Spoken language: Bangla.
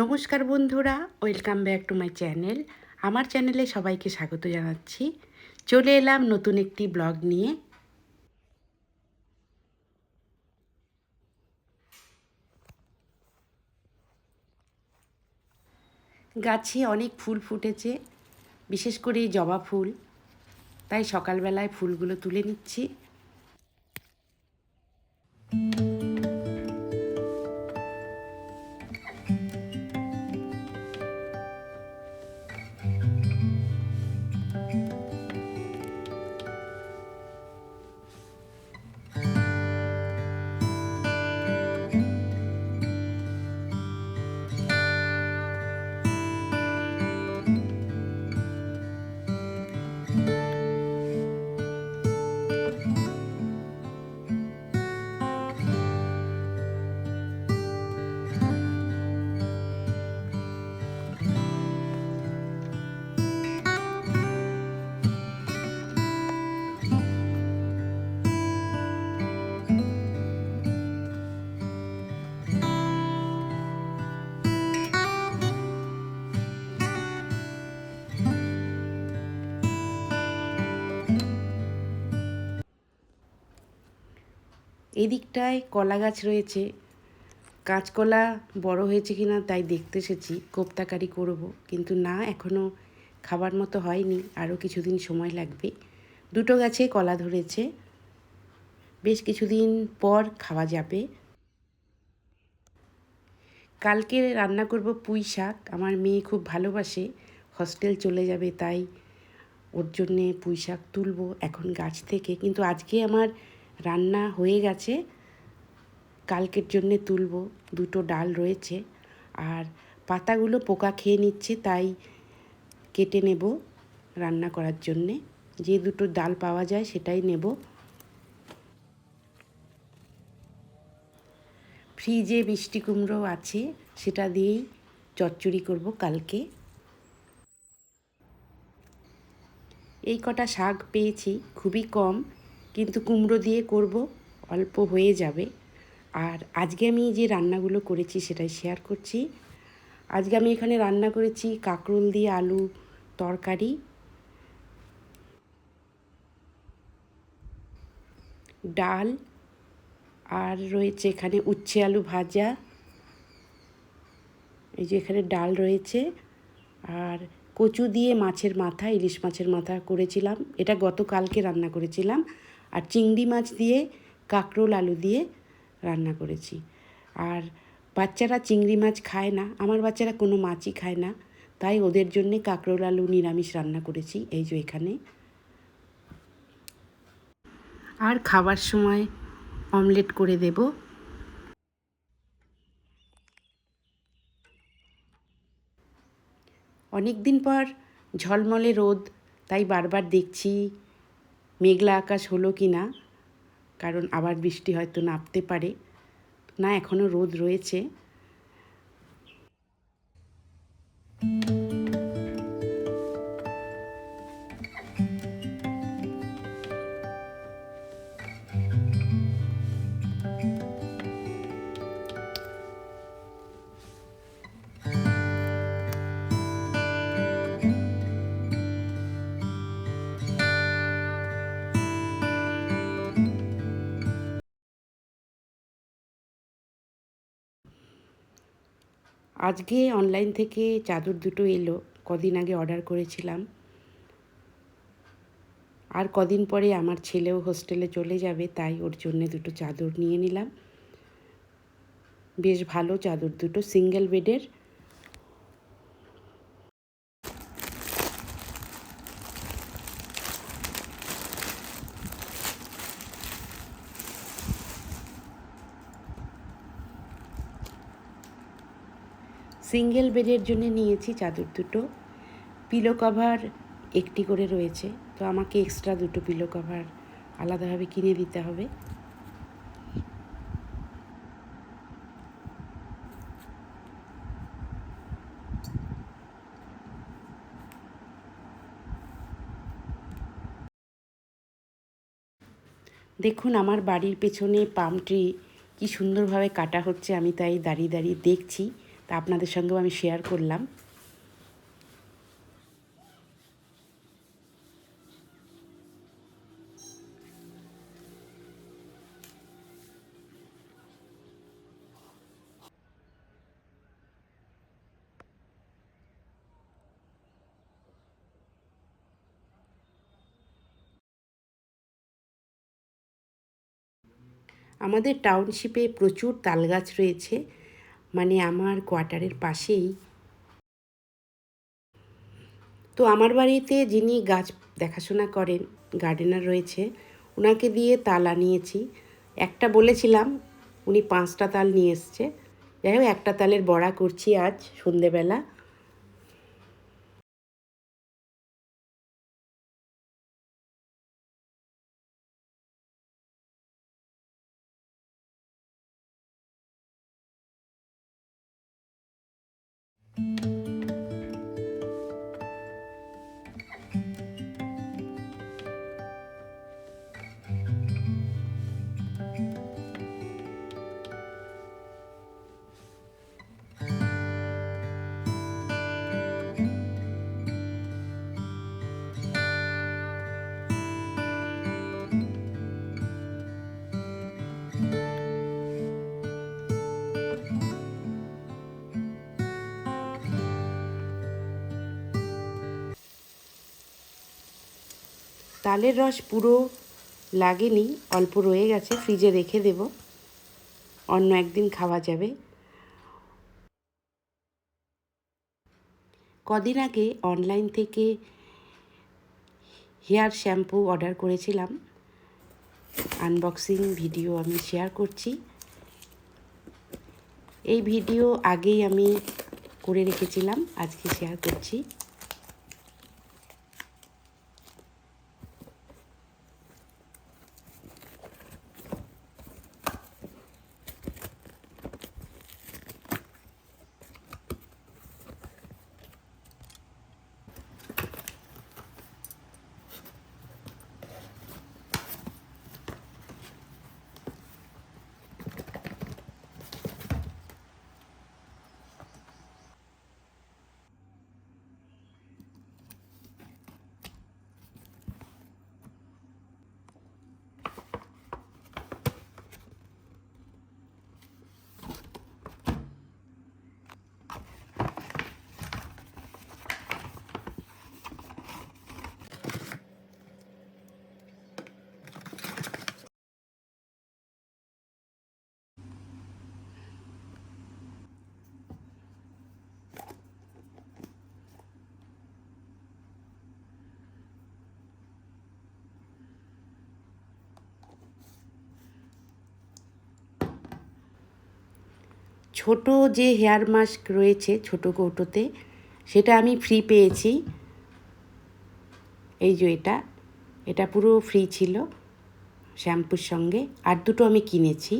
নমস্কার বন্ধুরা, welcome back to my channel. আমার চ্যানেলে সবাইকে স্বাগত জানাচ্ছি। চলে এলাম নতুন একটি ব্লগ নিয়ে। গাছে অনেক ফুল ফুটেছে, বিশেষ করে জবা ফুল। তাই সকালবেলায় ফুলগুলো তুলে নিচ্ছি। এদিকটায় কলা গাছ রয়েছে। কাঁচকলা বড় হয়েছে কি না তাই দেখতে এসেছি, কোপ্তাকারি করব। কিন্তু না এখনও খাবার মতো হয়নি, আরও কিছুদিন সময় লাগবে। দুটো গাছে কলা ধরেছে। বেশ কিছুদিন পর খাওয়া যাবে। কালকে রান্না করব পুঁই শাক। আমার মেয়ে খুব ভালোবাসে, হস্টেল চলে যাবে তাই ওর জন্যে পুঁই শাক তুলব এখন গাছ থেকে। কিন্তু আজকে আমার রান্না হয়ে গেছে। কালকের জন্যে তুলবো। দুটো ডাল রয়েছে। আর পাতাগুলো পোকা খেয়ে নিচ্ছে, তাই কেটে নেব রান্না করার জন্যে। যে দুটো ডাল পাওয়া যায় সেটাই নেব। ফ্রিজে মিষ্টি কুমড়ো আছে, সেটা দিয়েই চচ্চড়ি করব কালকে। এই কটা শাক পেয়েছি, খুবই কম। কিন্তু কুমড়ো দিয়ে করব, অল্প হয়ে যাবে। আর আজকে আমি যে রান্নাগুলো করেছি সেটাই শেয়ার করছি। আজকে আমি এখানে রান্না করেছি কাঁকরোল দিয়ে আলু তরকারি। ডাল, আর রয়েছে এখানে উচ্ছে আলু ভাজা। এই যে এখানে ডাল রয়েছে। আর কচু দিয়ে মাছের মাথা, ইলিশ মাছের মাথা করেছিলাম। এটা গতকালকে রান্না করেছিলাম। আর চিংড়ি মাছ দিয়ে, কাঁকরোল আলু দিয়ে রান্না করেছি। আর বাচ্চারা চিংড়ি মাছ খায় না, আমার বাচ্চারা কোনো মাছই খায় না, তাই ওদের জন্যে কাঁকরোল আলু নিরামিষ রান্না করেছি, এই যে এখানে। আর খাবার সময় অমলেট করে দেব। অনেক দিন পর ঝলমলে রোদ, তাই বারবার দেখছি মেঘলা আকাশ হলো কি না? কারণ আবার বৃষ্টি হয়তো নামতে পারে। না এখনও রোদ রয়েছে। আজকে অনলাইন থেকে চাদর দুটো এলো, কদিন আগে অর্ডার করেছিলাম। আর কদিন পরে আমার ছেলেও হোস্টেলে চলে যাবে, তাই ওর জন্য দুটো চাদর নিয়ে নিলাম। বেশ ভালো চাদর, দুটো সিঙ্গেল বেডের সিঙ্গেল বেডের জন্য নিয়েছি চাদর দুটো। পিলো কভার একটি করে রয়েছে। তো আমাকে এক্সট্রা দুটো পিলো কভার আলাদাভাবে কিনে দিতে হবে। দেখুন, আমার বাড়ির পেছনে পাম ট্রি কি সুন্দরভাবে কাটা হচ্ছে, আমি তাই দাঁড়িয়ে দাঁড়িয়ে দেখছি। তা আপনাদের সঙ্গেও আমি শেয়ার করলাম। আমাদের টাউনশিপে প্রচুর তাল গাছ রয়েছে। মানে আমার কোয়ার্টারের পাশেই। তো আমার বাড়িতে যিনি গাছ দেখাশোনা করেন, গার্ডেনার রয়েছে ওনাকে দিয়ে তাল আনিয়েছি। একটা বলেছিলাম, উনি পাঁচটা তাল নিয়ে এসছে। যাই হোক, একটা তালের বড়া করছি আজ সন্ধেবেলা। তালের রস পুরো লাগেনি, অল্প রয়ে গেছে, ফ্রিজে রেখে দেব। অন্য একদিন খাওয়া যাবে। কদিন আগে অনলাইন থেকে হেয়ার শ্যাম্পু অর্ডার করেছিলাম। আনবক্সিং ভিডিও আমি শেয়ার করছি। এই ভিডিও আগেই আমি করে রেখেছিলাম, আজকে শেয়ার করছি। ছোট যে হেয়ার মাস্ক রয়েছে, ছোট কৌটোতে, সেটা আমি ফ্রি পেয়েছি। এই যে এটা এটা পুরো ফ্রি ছিল, শ্যাম্পুর সঙ্গে। আর দুটো আমি কিনেছি।